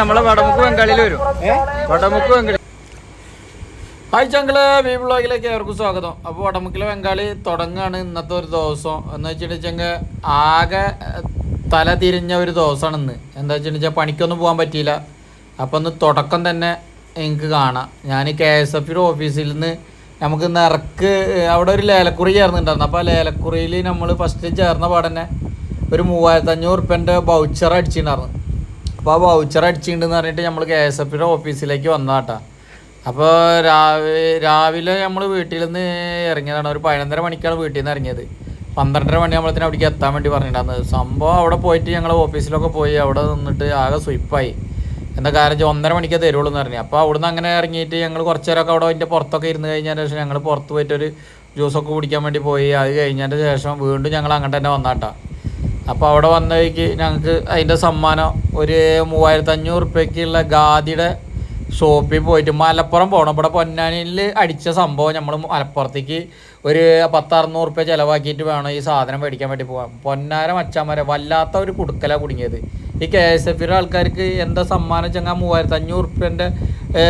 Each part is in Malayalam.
നമ്മളെ വടമുക്ക് ബംഗാളിയിൽ വരും. വടമുക്ക് ബംഗാളി ഹായ് ചങ്കൾ വി ബ്ലോഗിലേക്ക് ഏവർക്കും സ്വാഗതം. അപ്പോൾ വടമുക്കിലെ ബംഗാളി തുടങ്ങുകയാണ് ഇന്നത്തെ ഒരു ദിവസം. എന്ന് വെച്ചിട്ടുണ്ടെങ്കിൽ ആകെ തല തിരിഞ്ഞ ഒരു ദിവസമാണ് ഇന്ന് എന്താ വെച്ചിട്ടുണ്ടെങ്കിൽ പണിക്കൊന്നും പോകാൻ പറ്റിയില്ല. അപ്പോൾ ഒന്ന് തുടക്കം തന്നെ എനിക്ക് കാണാം. ഞാൻ കെ എസ് എഫ് ഓഫീസിൽ നിന്ന് നമുക്ക് നിറക്ക് അവിടെ ഒരു ലേലക്കുറി ചേർന്നിട്ടുണ്ടായിരുന്നു. അപ്പോൾ ആ ലേലക്കുറിയിൽ നമ്മൾ ഫസ്റ്റ് ചേർന്ന പാടന്നെ ഒരു മൂവായിരത്തി അഞ്ഞൂറ് റുപ്യന്റെ ബൗച്ചർ അടിച്ചിട്ടുണ്ടായിരുന്നു. അപ്പോൾ ആ വൗച്ചർ അടിച്ചിട്ടുണ്ടെന്ന് പറഞ്ഞിട്ട് നമ്മൾ കെ എസ് എഫിയുടെ ഓഫീസിലേക്ക് വന്നതാട്ടാ. അപ്പോൾ രാവിലെ രാവിലെ നമ്മൾ വീട്ടിൽ നിന്ന് ഇറങ്ങിയതാണ്. ഒരു പതിനൊന്നര മണിക്കാണ് വീട്ടിൽ നിന്ന് ഇറങ്ങിയത്. പന്ത്രണ്ടര മണി നമ്മളത്തിന് അവിടേക്ക് എത്താൻ വേണ്ടി പറഞ്ഞിട്ടുണ്ടായിരുന്നത് സംഭവം അവിടെ പോയിട്ട് ഞങ്ങൾ ഓഫീസിലൊക്കെ പോയി അവിടെ നിന്നിട്ട് ആകെ സ്വിപ്പായി എന്താ കാരണം ഒന്നര മണിക്കേ തരുള്ളൂ എന്ന് പറഞ്ഞു. അപ്പോൾ അവിടുന്ന് അങ്ങനെ ഇറങ്ങിയിട്ട് ഞങ്ങൾ കുറച്ച് നേരമൊക്കെ അവിടെ അതിന്റെ പുറത്തൊക്കെ ഇരുന്ന് കഴിഞ്ഞതിന് ശേഷം ഞങ്ങൾ പുറത്ത് പോയിട്ട് ഒരു ജ്യൂസൊക്കെ കുടിക്കാൻ വേണ്ടി പോയി. അത് കഴിഞ്ഞതിന്റെ ശേഷം വീണ്ടും ഞങ്ങൾ അങ്ങോട്ട് തന്നെ വന്നാട്ടാ അപ്പോൾ അവിടെ വന്നേക്ക് ഞങ്ങൾക്ക് അതിന്റെ സമ്മാനം ഒരു മൂവായിരത്തി അഞ്ഞൂറ് ഉറുപ്പ്യക്കുള്ള ഗാദിയുടെ ഷോപ്പിൽ പോയിട്ട് മലപ്പുറം പോകണം ഇവിടെ പൊന്നാനിയിൽ അടിച്ച സംഭവം നമ്മൾ മലപ്പുറത്തേക്ക് ഒരു പത്തറുന്നൂറ് റുപ്യ ചിലവാക്കിയിട്ട് വേണം ഈ സാധനം മേടിക്കാൻ വേണ്ടി പോകാം പൊന്നാര മച്ചാമാരെ വല്ലാത്ത ഒരു കുടുക്കല കുടുങ്ങിയത്. ഈ കെ എസ് എഫിയുടെ ആൾക്കാർക്ക് എന്താ സമ്മാനം ചെങ്ങാൽ മൂവായിരത്തി അഞ്ഞൂറ് റുപ്യന്റെ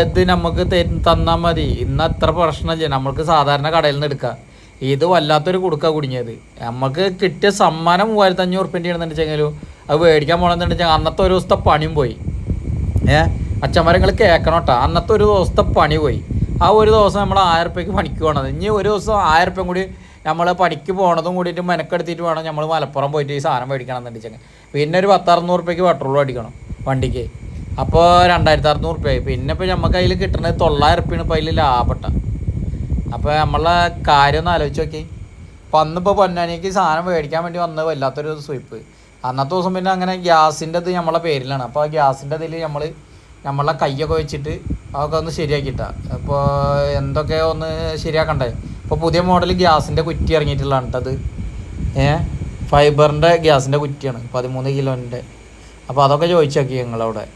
ഇത് നമുക്ക് തന്നാൽ മതി. ഇന്ന് അത്ര പ്രശ്നമില്ല. നമ്മൾക്ക് സാധാരണ കടയിൽ നിന്ന് എടുക്കാം. ഇത് വല്ലാത്തൊരു കൊടുക്ക കുടുങ്ങിയത്. നമുക്ക് കിട്ടിയ സമ്മാനം മൂവായിരത്തി അഞ്ഞൂറ് ആണെന്നുണ്ടെങ്കിലും അത് മേടിക്കാൻ പോകണമെന്നുണ്ടെങ്കിൽ അന്നത്തെ ഒരു ദിവസത്തെ പണിയും പോയി. ഏ? അച്ഛന്മാരങ്ങൾ കേൾക്കണം അന്നത്തെ ഒരു ദിവസത്തെ പണി പോയി. ആ ഒരു ദിവസം നമ്മൾ ആയിരം റുപ്യക്ക് പണിക്ക് പോകണത് ഇനി ഒരു ദിവസം ആയിരം റുപ്യം കൂടി നമ്മൾ പണിക്ക് പോകണതും കൂടിയിട്ട് മെനക്കെടുത്തിട്ട് വേണം നമ്മൾ മലപ്പുറം പോയിട്ട് ഈ സാധനം മേടിക്കണം എന്നുണ്ടെങ്കിൽ പിന്നെ ഒരു പത്ത് അറുന്നൂറ് റുപ്യക്ക് പെട്രോൾ അടിക്കണം വണ്ടിക്ക്. അപ്പോൾ രണ്ടായിരത്തി അറുന്നൂറ് റുപ്യയായി പിന്നെ ഇപ്പോൾ നമുക്ക് അതിൽ കിട്ടുന്നത് തൊള്ളായിരം റുപ്യാണ് ഇപ്പോൾ അതിൽ ലാഭപ്പെട്ട അപ്പോൾ നമ്മളെ കാര്യം ഒന്ന് ആലോചിച്ച് നോക്കി. അപ്പോൾ അന്നിപ്പോൾ പൊന്നാനിക്ക് സാധനം മേടിക്കാൻ വേണ്ടി വന്ന വല്ലാത്തൊരു സ്വീപ്പ്. അന്നത്തെ ദിവസം പിന്നെ അങ്ങനെ ഗ്യാസിന്റെ ഇത് നമ്മളെ പേരിലാണ്. അപ്പോൾ ആ ഗ്യാസിന്റെ ഇതിൽ നമ്മൾ നമ്മളെ കൈയൊക്കെ വെച്ചിട്ട് അതൊക്കെ ഒന്ന് ശരിയാക്കിയിട്ടാ. അപ്പോൾ എന്തൊക്കെ ഒന്ന് ശരിയാക്കണ്ടേ? ഇപ്പോൾ പുതിയ മോഡൽ ഗ്യാസിന്റെ കുറ്റി ഇറങ്ങിയിട്ടുള്ളതാണ് അത്. ഏ? ഫൈബറിന്റെ ഗ്യാസിന്റെ കുറ്റിയാണ്. പതിമൂന്ന് കിലോന്റെ അപ്പോൾ അതൊക്കെ ചോദിച്ചു നോക്കി ഞങ്ങളവിടെ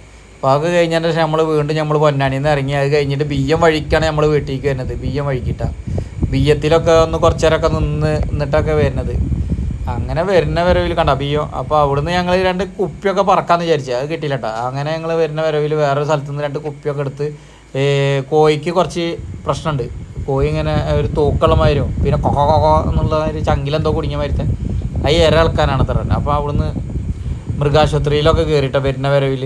അതൊക്കെ കഴിഞ്ഞതിന് ശേഷം നമ്മൾ വീണ്ടും നമ്മൾ പൊന്നാനിയിൽ നിന്ന് ഇറങ്ങി. അത് കഴിഞ്ഞിട്ട് ബിയ്യം വഴിക്കാണ് നമ്മൾ വീട്ടിലേക്ക് വരുന്നത്. ബിയ്യം വഴിക്കിട്ട. ബിയ്യത്തിലൊക്കെ ഒന്ന് കുറച്ചേരൊക്കെ നിന്ന് നിന്നിട്ടൊക്കെ വരുന്നത്. അങ്ങനെ വരുന്ന വരവിൽ കണ്ട? ബിയ്യം. അപ്പോൾ അവിടുന്ന് ഞങ്ങൾ രണ്ട് കുപ്പിയൊക്കെ പറക്കാന്ന് വിചാരിച്ചു. അത് കിട്ടിയില്ല കേട്ടോ അങ്ങനെ ഞങ്ങൾ വരുന്ന വരവിൽ വേറൊരു സ്ഥലത്ത് നിന്ന് രണ്ട് കുപ്പിയൊക്കെ എടുത്ത് കോഴിക്ക് കുറച്ച് പ്രശ്നമുണ്ട് കോഴി ഇങ്ങനെ ഒരു തൂക്കുള്ള മാതിരും പിന്നെ കൊക്ക കൊക്ക എന്നുള്ള ഒരു ചങ്കിലെന്തോ കുടുങ്ങിയ മാതിരത്തെ. അത് ഇര ഇളക്കാനാണ് അത്ര അപ്പോൾ അവിടുന്ന് മൃഗാശുപത്രിയിലൊക്കെ കയറിയിട്ടാണ് വരുന്ന വരവിൽ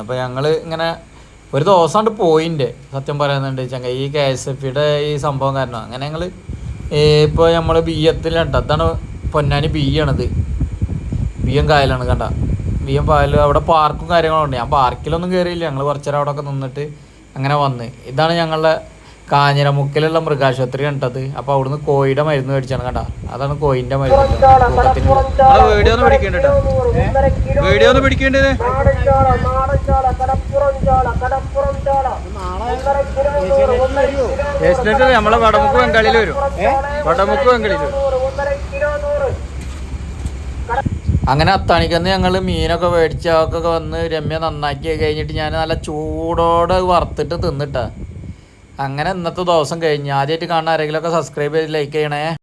അപ്പോൾ ഞങ്ങൾ ഇങ്ങനെ ഒരു ദിവസമുണ്ട് പോയിന്റെ സത്യം പറയുന്നുണ്ട്. ചങ്ങ ഈ കെ എസ് എഫ് ഇയുടെ ഈ സംഭവം കാരണം. അങ്ങനെ ഞങ്ങൾ ഇപ്പോൾ നമ്മൾ ബിയ്യത്തിലുണ്ട് അതാണ് പൊന്നാനി ബി ആണത്. ബി എം കായലാണ് കണ്ട. ബി എം പായൽ അവിടെ പാർക്കും കാര്യങ്ങളും ഉണ്ട്. ഞാൻ പാർക്കിലൊന്നും കയറിയില്ല ഞങ്ങൾ കുറച്ചേരം അവിടെ ഒക്കെ നിന്നിട്ട് അങ്ങനെ വന്ന്. ഇതാണ് ഞങ്ങളുടെ കാഞ്ഞിരമുക്കിലുള്ള മൃഗാശുപത്രി കണ്ടത്. അപ്പൊ അവിടുന്ന് കോഴിയുടെ മരുന്ന് മേടിച്ചാണ് കണ്ട. അതാണ് കോഴിന്റെ മരുന്ന് നമ്മളെ വടമുക്ക് ബംഗാളിയിൽ വരും. വടമുക്ക് ബംഗാളിയിൽ വരും. അങ്ങനെ അത്താണിക്കന്ന് ഞങ്ങൾ മീനൊക്കെ മേടിച്ച് അതൊക്കെ വന്ന് രമ്യ നന്നാക്കി കഴിഞ്ഞിട്ട് ഞാൻ നല്ല ചൂടോടെ വറുത്തിട്ട് തിന്നിട്ടാ. അങ്ങനെ ഇന്നത്തെ ദിവസം കഴിഞ്ഞ്. ആദ്യമായിട്ട് കാണുന്ന ആരെങ്കിലുമൊക്കെ സബ്സ്ക്രൈബ് ചെയ്ത് ലൈക്ക് ചെയ്യണേ.